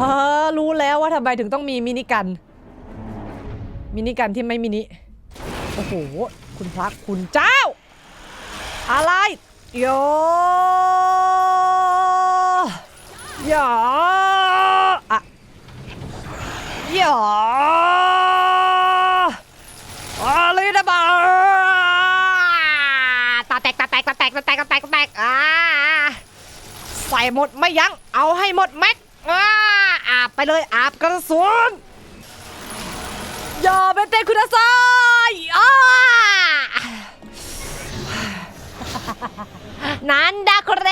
เออ รู้แล้วว่าทำไมถึงต้องมีมินิกัน มินิกันที่ไม่มินิ โอ้โห คุณพระคุณเจ้า อะไร โยหยออะหยออะไรนะบ้าตาแตกตาแตกตาแตกตาแตกตาแตกตาแตกอ่าใส่หมดไม่ยั้งเอาให้หมดแม็กอ่า อาบไปเลยอาบกระสุนอย่าเป็นเตะคุณซายอ่านันดาโคเร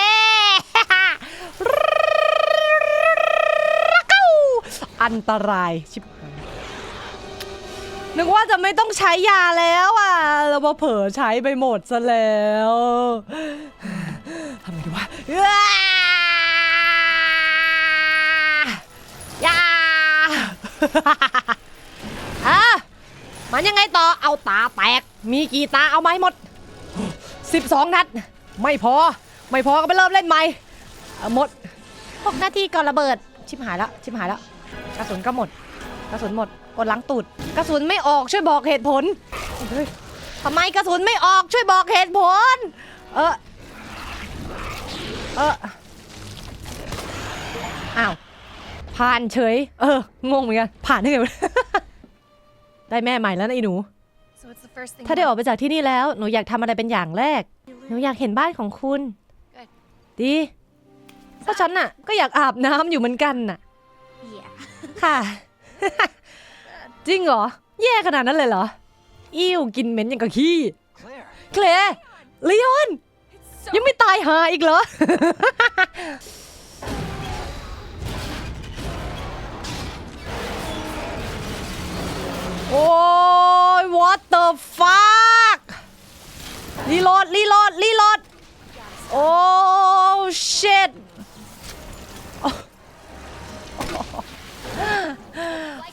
อันตรายชิบหายนึกว่าจะไม่ต้องใช้ยาแล้วอะเรามาเผลอใช้ไปหมดซะแล้วทำไงดีวะอ้ายา อะมันยังไงต่อเอาตาแตก มีกี่ตาเอามาให้หมด 12 นัด ไม่พอ ไม่พอก็ไปเริ่มเล่นใหม่หมด6นาทีก่อนระเบิด ชิบหายแล้วชิบหายแล้วกระสุนก็หมด กระสุนหมดกดล้างตูดกระสุนไม่ออกช่วยบอกเหตุผลเฮ้ยทำไมกระสุนไม่ออกช่วยบอกเหตุผล เออเออาว ผ่านเฉย เออ งงเหมือนกัน ผ่านได้ไงวะได้แม่ใหม่แล้วนะไอ้หนู So it's the first thing. ถ้าได้ออกไปจากที่นี่แล้ว หนูอยากทำอะไรเป็นอย่างแรก หนูอยากเห็นบ้านของคุณ Good. ดีเพราะฉันน่ะ ก็อยากอาบน้ำอยู่เหมือนกันน่ะ Yeah. ค่ะ จริงเหรอ แย่ขนาดนั้นเลยเหรอ อิ่วกินเหม็นอย่างกับขี้ Claire. เคลร์ลีออน ยังไม่ตายหาอีกเหรอ โอ้ย what the fuck รีโหลด รีโหลด รีโหลด โอ้ shit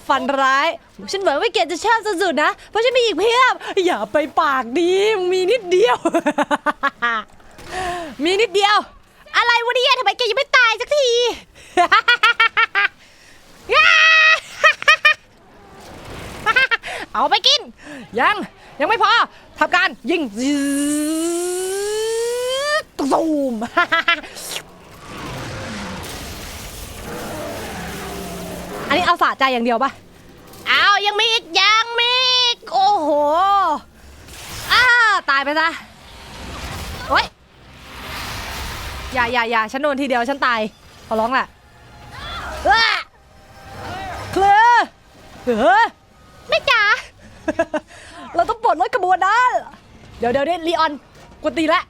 ฝันร้าย ฉันหวังว่เกดจะชอบสุดๆนะ เพราะฉันมีอีกเพียบ อย่าไปปากดีมีนิดเดียว มีนิดเดียว อะไรวะเนี่ยทำไมแกยังไม่ตายสักที เอาไปกิน ยังยังไม่พอทำการยิงตูมอันนี้เอาสะใจอย่างเดียวปะเอายังมีอีกยังมีอีกโอ้โหอ้าตายไปซะโอ๊ยอย่าอย่าอย่าฉันโดนทีเดียวฉันตายขอร้องแหละเคลือเออ เราต้องปลดรถกระบวนนั้น เดี๋ยวเดี๋ยวเดี๋ยวลีออนกดตีละ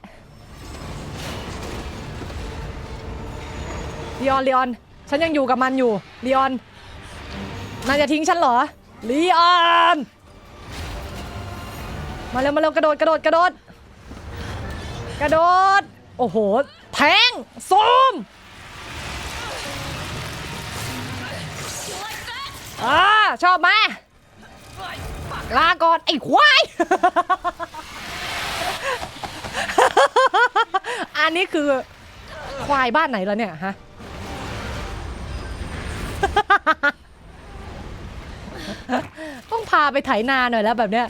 ลีออนลีออน ฉันยังอยู่กับมันอยู่ลีออนนายจะทิ้งฉันเหรอลีออนมาเร็วมาเร็วกระโดดกระโดดกระโดดกระโดด โอ้โห แทงซูมอ่าชอบไหม ลาก่อนไอ้ควาย อันนี้คือควายบ้านไหนแล้วเนี่ยฮะ ต้องพาไปไถนาหน่อยแล้วแบบเนี้ย